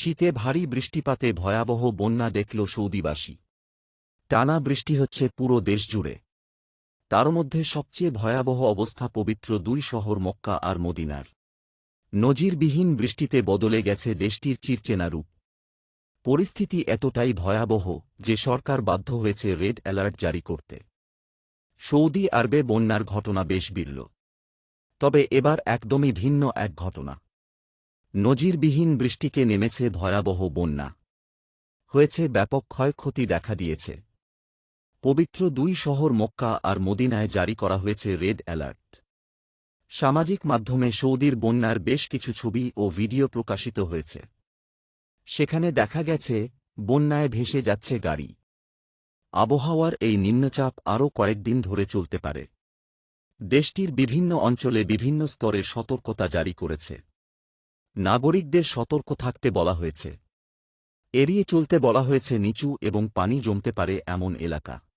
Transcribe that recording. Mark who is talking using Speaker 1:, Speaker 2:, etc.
Speaker 1: শীতে ভারী বৃষ্টিপাতে ভয়াবহ বন্যা দেখল সৌদিবাসী। টানা বৃষ্টি হচ্ছে পুরো দেশ জুড়ে তার মধ্যে সবচেয়ে ভয়াবহ অবস্থা পবিত্র দুই শহর মক্কা আর মদিনার। নজিরবিহীন বৃষ্টিতে বদলে গেছে দেশটির চিরচেনা রূপ। পরিস্থিতি এতটাই ভয়াবহ যে সরকার বাধ্য হয়েছে রেড অ্যালার্ট জারি করতে। সৌদি আরবে বন্যার ঘটনা বেশ বিরল। তবে এবার একদমই ভিন্ন এক ঘটনা। নজিরবিহীন বৃষ্টিকে নেমেছে ভয়াবহ বন্যা। হয়েছে ব্যাপক ক্ষয়ক্ষতি দেখা দিয়েছে। পবিত্র দুই শহর মক্কা আর মদিনায় জারি করা হয়েছে রেড অ্যালার্ট। সামাজিক মাধ্যমে সৌদির বন্যার বেশ কিছু ছবি ও ভিডিও প্রকাশিত হয়েছে। সেখানে দেখা গেছে, বন্যায় ভেসে যাচ্ছে গাড়ি। আবহাওয়ার এই নিম্নচাপ আরও কয়েকদিন ধরে চলতে পারে। দেশটির বিভিন্ন অঞ্চলে বিভিন্ন স্তরে সতর্কতা জারি করেছে। নাগরিকদের সতর্ক থাকতে বলা হয়েছে। এড়িয়ে চলতে বলা হয়েছে, নিচু এবং পানি জমতে পারে এমন এলাকা।